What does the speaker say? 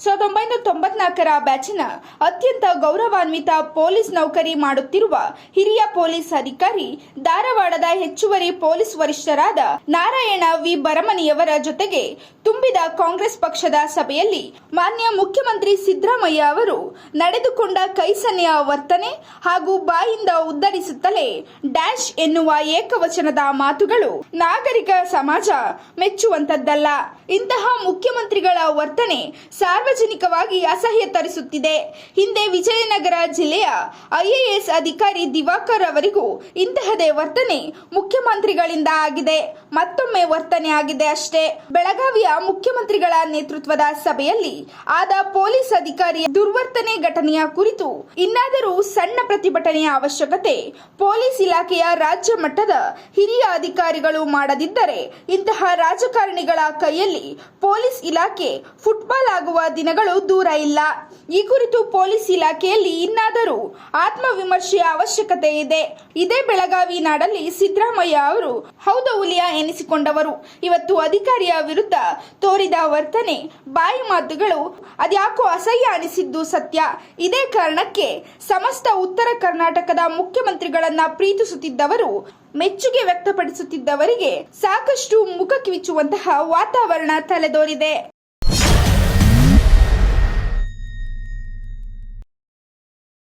ಸಾವಿರದ ಒಂಬೈನೂರ ತೊಂಬತ್ನಾಲ್ಕರ ಬ್ಯಾಚಿನ ಅತ್ಯಂತ ಗೌರವಾನ್ವಿತ ಪೊಲೀಸ್ ನೌಕರಿ ಮಾಡುತ್ತಿರುವ ಹಿರಿಯ ಪೊಲೀಸ್ ಅಧಿಕಾರಿ, ಧಾರವಾಡದ ಹೆಚ್ಚುವರಿ ಪೊಲೀಸ್ ವರಿಷ್ಠರಾದ ನಾರಾಯಣ ವಿ. ಬರಮನಿಯವರ ಜೊತೆಗೆ ತುಂಬಿದ ಕಾಂಗ್ರೆಸ್ ಪಕ್ಷದ ಸಭೆಯಲ್ಲಿ ಮಾನ್ಯ ಮುಖ್ಯಮಂತ್ರಿ ಸಿದ್ದರಾಮಯ್ಯ ಅವರು ನಡೆದುಕೊಂಡ ಕೈಸನ್ನೆಯ ವರ್ತನೆ ಹಾಗೂ ಬಾಯಿಂದ ಉದ್ದರಿಸುತ್ತಲೇ ಡ್ಯಾಶ್ ಎನ್ನುವ ಏಕವಚನದ ಮಾತುಗಳು ನಾಗರಿಕ ಸಮಾಜ ಮೆಚ್ಚುವಂತದ್ದಲ್ಲ. ಇಂತಹ ಮುಖ್ಯಮಂತ್ರಿಗಳ ವರ್ತನೆ ಸಾರ್ವಜನಿಕವಾಗಿ ಅಸಹ್ಯ ತರಿಸುತ್ತಿದೆ. ಹಿಂದೆ ವಿಜಯನಗರ ಜಿಲ್ಲೆಯ ಐಎಎಸ್ ಅಧಿಕಾರಿ ದಿವಾಕರ್ ಅವರಿಗೂ ಇಂತಹದೇ ವರ್ತನೆ ಮುಖ್ಯಮಂತ್ರಿಗಳಿಂದ ಆಗಿದೆ. ಮತ್ತೊಮ್ಮೆ ವರ್ತನೆ ಆಗಿದೆ ಅಷ್ಟೇ. ಬೆಳಗಾವಿಯ ಮುಖ್ಯಮಂತ್ರಿಗಳ ನೇತೃತ್ವದ ಸಭೆಯಲ್ಲಿ ಆದ ಪೊಲೀಸ್ ಅಧಿಕಾರಿಯ ದುರ್ವರ್ತನೆ ಘಟನೆಯ ಕುರಿತು ಇನ್ನಾದರೂ ಸಣ್ಣ ಪ್ರತಿಭಟನೆಯ ಅವಶ್ಯಕತೆ ಪೊಲೀಸ್ ಇಲಾಖೆಯ ರಾಜ್ಯ ಮಟ್ಟದ ಹಿರಿಯ ಅಧಿಕಾರಿಗಳು ಮಾಡದಿದ್ದರೆ ಇಂತಹ ರಾಜಕಾರಣಿಗಳ ಕೈಯಲ್ಲಿ ಪೊಲೀಸ್ ಇಲಾಖೆ ಫುಟ್ಬಾಲ್ ಆಗುವ ದಿನಗಳು ದೂರ ಇಲ್ಲ. ಈ ಕುರಿತು ಪೊಲೀಸ್ ಇಲಾಖೆಯಲ್ಲಿ ಇನ್ನಾದರೂ ಆತ್ಮವಿಮರ್ಶೆಯ ಅವಶ್ಯಕತೆ ಇದೆ. ಇದೇ ಬೆಳಗಾವಿ ನಾಡಲ್ಲಿ ಸಿದ್ದರಾಮಯ್ಯ ಅವರು ಹೌದ ಹುಲಿಯ ಎನಿಸಿಕೊಂಡವರು. ಇವತ್ತು ಅಧಿಕಾರಿಯ ವಿರುದ್ಧ ತೋರಿದ ವರ್ತನೆ, ಬಾಯಿ ಮಾತುಗಳು ಅದ್ಯಾಕೋ ಅಸಹ್ಯ ಅನಿಸಿದ್ದು ಸತ್ಯ. ಇದೇ ಕಾರಣಕ್ಕೆ ಸಮಸ್ತ ಉತ್ತರ ಕರ್ನಾಟಕದ ಮುಖ್ಯಮಂತ್ರಿಗಳನ್ನ ಪ್ರೀತಿಸುತ್ತಿದ್ದವರು, ಮೆಚ್ಚುಗೆ ವ್ಯಕ್ತಪಡಿಸುತ್ತಿದ್ದವರಿಗೆ ಸಾಕಷ್ಟು ಮುಖ ಕಿವಿಚುವಂತಹ ವಾತಾವರಣ ತಲೆದೋರಿದೆ.